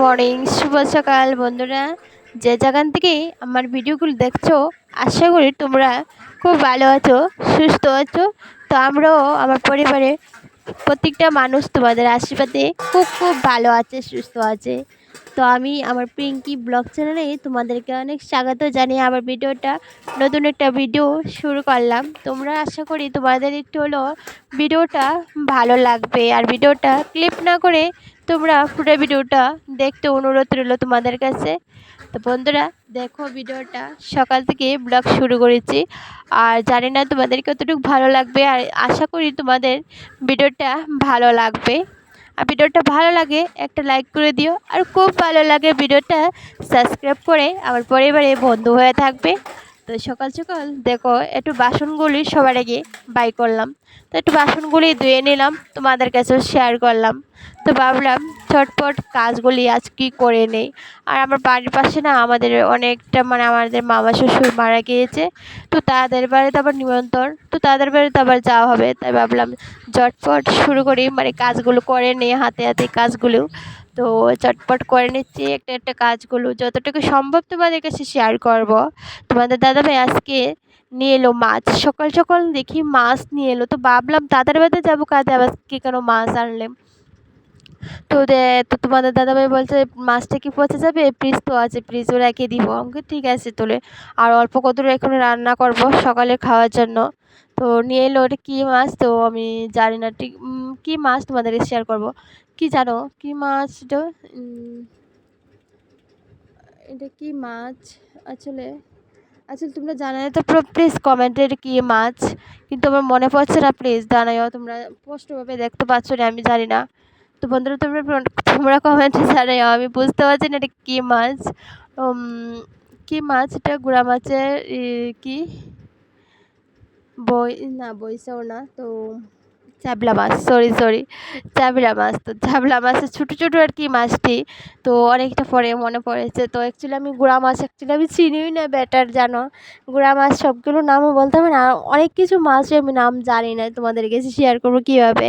Morning, শুভ সকাল বন্ধুরা। যে যেখান থেকে আমার ভিডিওগুলো দেখছ, আশা করি তোমরা খুব ভালো আছো, সুস্থ আছো। তো আমরাও আমার পরিবারে প্রত্যেকটা মানুষ তোমাদের আশীর্বাদে খুব খুব ভালো আছে, সুস্থ আছে। তো আমি আমার পিঙ্কি ব্লগ চ্যানেলে তোমাদেরকে অনেক স্বাগত জানিয়ে আমার ভিডিওটা, নতুন একটা ভিডিও শুরু করলাম। তোমরা আশা করি তোমাদের একটু হলো ভিডিওটা ভালো লাগবে। আর ভিডিওটা ক্লিপ না করে তোমরা পুরো ভিডিওটা দেখতে অনুরোধ রইল তোমাদের কাছে। তো বন্ধুরা, দেখো ভিডিওটা। সকাল থেকে ব্লগ শুরু করেছি। আর জানি না তোমাদের কতটুকু ভালো লাগবে। আর আশা করি তোমাদের ভিডিওটা ভালো লাগবে। আর ভিডিওটা ভালো লাগে, একটা লাইক করে দিও। আর খুব ভালো লাগে ভিডিওটা সাবস্ক্রাইব করে, আমার পরিবারে বন্ধু হয়ে থাকবে। তো সকাল সকাল দেখো, একটু বাসনগুলি সবার আগে বাই করলাম। তো একটু বাসনগুলি ধুয়ে নিলাম, তোমাদের কাছেও শেয়ার করলাম। তো ভাবলাম ছটপট কাজগুলি আজ কি করে নেই। আর আমার বাড়ির পাশে না আমাদের অনেকটা মানে আমাদের মামা শ্বশুর মারা গিয়েছে, তো তাদের বাড়িতে আবার নিমন্ত্রণ, তো তাদের বাড়িতে আবার যাওয়া হবে। তাই ভাবলাম ঝটপট শুরু করি মানে কাজগুলো করে নিয়ে হাতে হাতে কাজগুলো। তো চটপট করে নিচ্ছি একটা একটা কাজগুলো। যতটুকু সম্ভব তোমাদের কাছে শেয়ার করব। তোমাদের দাদাভাই আজকে নিয়ে এলো মাছ। সকাল সকাল দেখি মাছ নিয়ে এলো। তো ভাবলাম তাদের বাড়িতে যাব, কাজে আবার কে কেন মাছ আনলে? তো তো তোমাদের দাদাভাই বলছে, মাছটা কি পচে যাবে? ফ্রিজ তো আছে ফ্রিজও রেখে দিব। আমাকে ঠিক আছে, তোলে। আর অল্প কত এখন রান্না করব সকালে খাওয়ার জন্য। তো নিয়ে এলো ওটা কী মাছ? তো আমি জানি না, ঠিক কী মাছ তোমাদেরকে শেয়ার করব? কি জানো, কি মাছ এটা? কী মাছ? আসলে আসলে তোমরা জানালে তো প্লিজ কমেন্টে কী মাছ? কিন্তু আমার মনে পড়ছে না প্লিজ জানাইও, তোমরা স্পষ্টভাবে দেখতে পাচ্ছ না, আমি জানি না। তো বন্ধুরা, তোমরা তোমরা কমেন্টে জানাই আমি বুঝতে পারছি না এটা কী মাছ। কী মাছ এটা? গুড়া মাছের কি? বই না, বইসাও না, তো চাবলা মাছ সরি সরি চাবলা মাছ তো চ্যাবলা মাছের ছোটো ছোটো আর কি মাছটি, তো অনেকটা পরে মনে পড়েছে। তো অ্যাকচুয়ালি আমি গুড়া মাছ অ্যাকচুয়ালি আমি চিনিই না ব্যাটার, জানো? গুড়া মাছ সবগুলো নামও বলতে হবে না, অনেক কিছু মাছই আমি নাম জানি না, তোমাদের কাছে শেয়ার করব কীভাবে?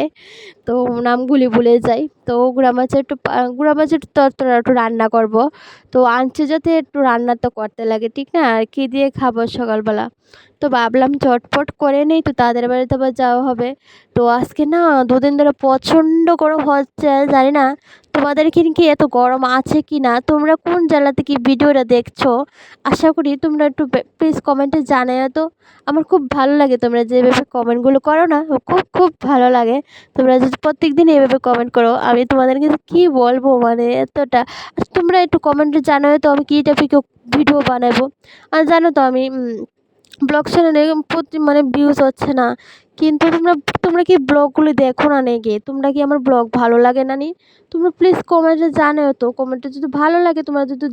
তো নামগুলি ভুলে যাই। তো গুড়া মাছের একটু গুড়া মাছের তরতরা একটু রান্না করব। তো আনছে যাতে একটু রান্না তো করতে লাগে, ঠিক না? আর কী দিয়ে খাব সকালবেলা? তো ভাবলাম চটপট করে নেই, তো তাদের বাড়িতে আবার যাওয়া হবে। তো আজকে না দুদিন ধরে প্রচণ্ড গরম হচ্ছে, জানি না তোমাদের কি এত গরম আছে কি না? তোমরা কোন জেলা থেকে ভিডিওটা দেখছ? আশা করি তোমরা একটু প্লিজ কমেন্টে জানাও তো। আমার খুব ভালো লাগে তোমরা যেভাবে কমেন্টগুলো করো না, খুব খুব ভালো লাগে। তোমরা যদি প্রত্যেক দিন এভাবে কমেন্ট করো, আমি তোমাদের কাছে কী বলব মানে এতটা, তোমরা একটু কমেন্টে জানাও তো আমি কী টপিকে ভিডিও বানাবো। আর জানো তো আমি ব্লগ চ্যানেলে প্রতি মানে ভিউজ হচ্ছে না। কিন্তু তোমরা তোমরা কি ব্লগগুলি দেখো না নাকি? তোমরা কি আমার ব্লগ ভালো লাগে না নি? তোমরা প্লিজ কমেন্টে জানিও তো। কমেন্টে যদি ভালো লাগে, তোমরা যদি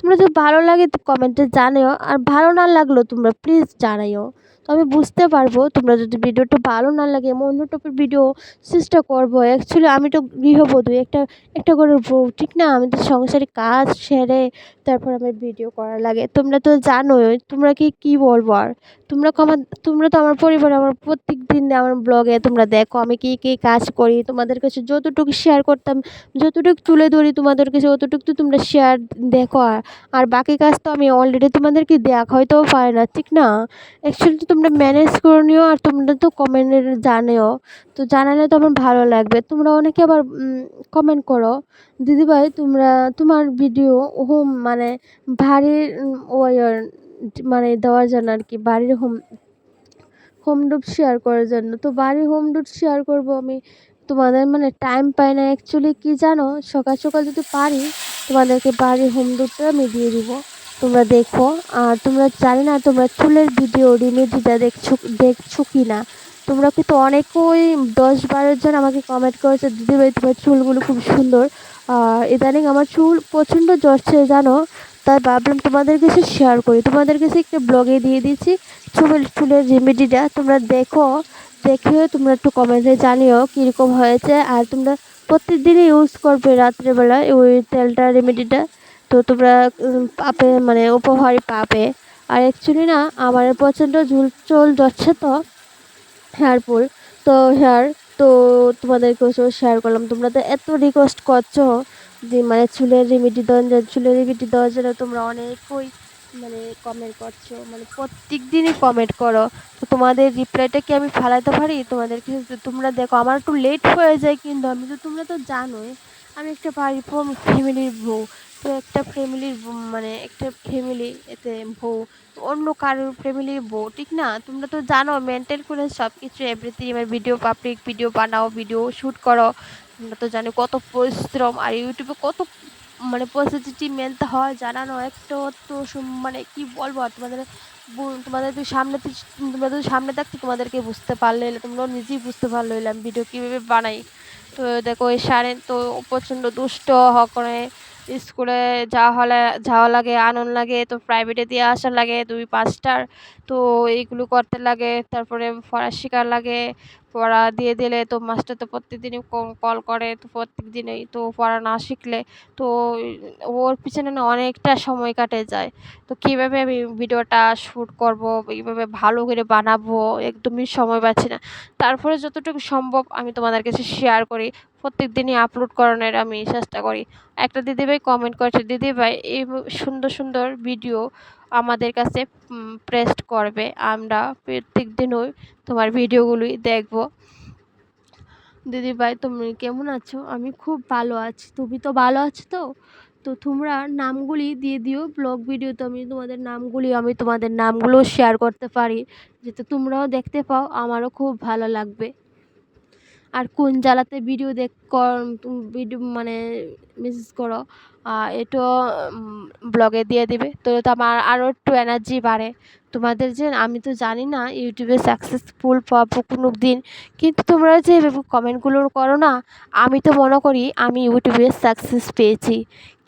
তোমরা যদি ভালো লাগে, তো কমেন্টে জানিও। আর ভালো না লাগলেও তোমরা প্লিজ জানাইও। তো আমি বুঝতে পারব, তোমরা যদি ভিডিওটা ভালো না লাগে আমি অন্য টপের ভিডিও চেষ্টা করব। অ্যাকচুয়ালি আমি তো গৃহবধূ, একটা একটা করে বউ, ঠিক না? আমি তো সংসারে কাজ সেরে তারপর আমার ভিডিও করা লাগে। তোমরা তো জানোই, তোমরা কি, কী বলব আর? তোমরা আমার, তোমরা তো আমার পরিবার আমার প্রত্যেক দিন আমার ব্লগে তোমরা দেখো, আমি কী কী কাজ করি, তোমাদের কাছে যতটুকু শেয়ার করতাম, যতটুকু তুলে ধরি তোমাদের কাছে, অতটুকু তো তোমরা শেয়ার দেখো আর। আর বাকি কাজ তো আমি অলরেডি তোমাদেরকে দেখা হয়তো পারে না, ঠিক না? অ্যাকচুয়ালি তোমরা ম্যানেজ করে নিও আর তোমরা তো কমেন্টের জানেও। তো জানালে তো আমার ভালো লাগবে। তোমরা অনেকে আবার কমেন্ট করো। দিদিভাই, তোমরা তোমার ভিডিও হোম মানে বাড়ির ওয়ার মানে দেওয়ার জন্য আর কি, বাড়ির হোম হোম ডুপ শেয়ার করার জন্য। তো বাড়ির হোম ডুপ শেয়ার করব আমি, তোমাদের মানে টাইম পাই না অ্যাকচুয়ালি কী জানো? সকাল সকাল যদি পারি, তোমাদেরকে বাড়ির হোম ডুপটা আমি দিয়ে দিব। তোমরা দেখো, আর তোমরা জানি না তোমরা চুলের ভিডিও রেমেডিটা দেখছ দেখছ কি না? তোমরা কিন্তু অনেকেই দশ বারো জন আমাকে কমেন্ট করেছে, দিদিভাই, তোমার চুলগুলো খুব সুন্দর। আর ইদানিং আমার চুল প্রচণ্ড জ্বরছে জানো? তাই ভাবলাম তোমাদের কাছে শেয়ার করি। তোমাদের কাছে একটা ব্লগে দিয়ে দিচ্ছি। চুলের চুলের রেমেডিটা তোমরা দেখো, দেখেও, তোমরা একটু কমেন্টে জানিও কীরকম হয়েছে। আর তোমরা প্রত্যেকদিনই ইউজ করবে রাত্রেবেলা ওই তেলটা রেমেডিটা তো তোমরা পাবে মানে উপহারই পাবে। আর অ্যাকচুয়ালি না, আমার প্রচণ্ড ঝুল চুল যাচ্ছে তো হেয়ার পুল তো হেয়ার তো তোমাদেরকে শেয়ার করলাম। তোমরা তো এত রিকোয়েস্ট করছ যে মানে চুলের রেমেডি দেওয়ার জন্য, চুলের রেমেডি দেওয়ার জন্য তোমরা অনেকই মানে কমেন্ট করছ। মানে প্রত্যেক দিনই কমেন্ট করো। তো তোমাদের রিপ্লাইটা কি আমি ফালাতে পারি? তোমাদেরকে তোমরা দেখো, আমার একটু লেট হয়ে যায় কিন্তু, আমি তো তোমরা তো জানোই আমি একটা বাড়ির ফ্যামিলির বউ। তো একটা ফ্যামিলির মানে একটা ফ্যামিলি, এতে বউ। অন্য কারোর ফ্যামিলির বউ, ঠিক না? তোমরা তো জানো মেনটেন করে সব কিছু এভরিথিং এবার ভিডিও পাবলিক ভিডিও বানাও ভিডিও শ্যুট করো। তোমরা তো জানো কত পরিশ্রম, আর ইউটিউবে কত মানে পজিটিভ মেনতে হয়, জানানো একটা তো মানে কি বলব, আর তোমাদের তোমাদের তুই সামনে তোমরা সামনে থাকতে তোমাদেরকে বুঝতে পারলে, তোমরাও নিজেই বুঝতে পারল ভিডিও কীভাবে বানাই। দেখো ওই সারেন তো প্রচণ্ড দুষ্ট করে। স্কুলে যাওয়া হলে, যাওয়া লাগে, আনন্দ লাগে, তো প্রাইভেটে দিয়ে আসা লাগে দুই পাঁচটার। তো এইগুলো করতে লাগে, তারপরে পড়া শেখার লাগে, পড়া দিয়ে দিলে তো মাস্টার তো প্রত্যেক দিনই কল করে, তো প্রত্যেক দিনেই তো পড়া না শিখলে তো ওর পিছনে না অনেকটা সময় কাটে যায়। তো কীভাবে আমি ভিডিওটা শ্যুট করব, কীভাবে ভালো করে বানাবো, একদমই সময় পাচ্ছি না। তারপরে যতটুকু সম্ভব আমি তোমাদের কাছে শেয়ার করি প্রত্যেক দিনই আপলোড করানোর আমি চেষ্টা করি। একটা দিদিভাই কমেন্ট করেছে, দিদিভাই, এই সুন্দর সুন্দর ভিডিও আমাদের কাছে প্রেস্ট করবে। আমরা প্রত্যেক দিনই তোমার ভিডিওগুলোই দেখব। দিদিভাই, তুমি কেমন আছো? আমি খুব ভালো আছি। তুমি তো ভালো আছো তো? তো তোমরা নামগুলি দিয়ে দিও। ব্লগ ভিডিওতে আমি তোমাদের নামগুলি, আমি তোমাদের নামগুলো শেয়ার করতে পারি। যাতে তোমরাও দেখতে পাও। আমারও খুব ভালো লাগবে। আর কোন জ্বালাতে ভিডিও দেখ ভিডিও মানে মেসেজ করো এটাও ব্লগে দিয়ে দিবে। তো তো আমার আরও একটু এনার্জি বাড়ে। তোমাদের যে, আমি তো জানি না ইউটিউবে সাকসেসফুল পাবো কোনো দিন কিন্তু তোমরা যে কমেন্টগুলো করো না, আমি তো মনে করি আমি ইউটিউবে সাকসেস পেয়েছি।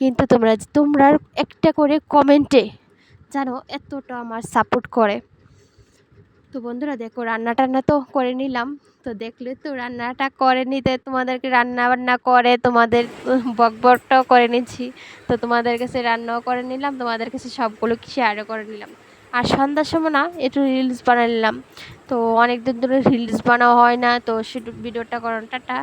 কিন্তু তোমরা তোমরা একটা করে কমেন্টে জানো, এতটা আমার সাপোর্ট করে। তো বন্ধুরা দেখো রান্না টান্না তো করে নিলাম। তো দেখলে তো রান্নাটা করে নিতে তোমাদেরকে রান্না বান্না করে, তোমাদের বক বকটাও করে নিচ্ছি। তো তোমাদের কাছে রান্নাও করে নিলাম তোমাদের কাছে সবগুলো শেয়ারও করে নিলাম। আর সন্ধ্যার সময় না একটু রিলস বানালাম নিলাম। তো অনেক দিন ধরে রিলস বানাও হয় না, তো সেটু ভিডিওটা করাটা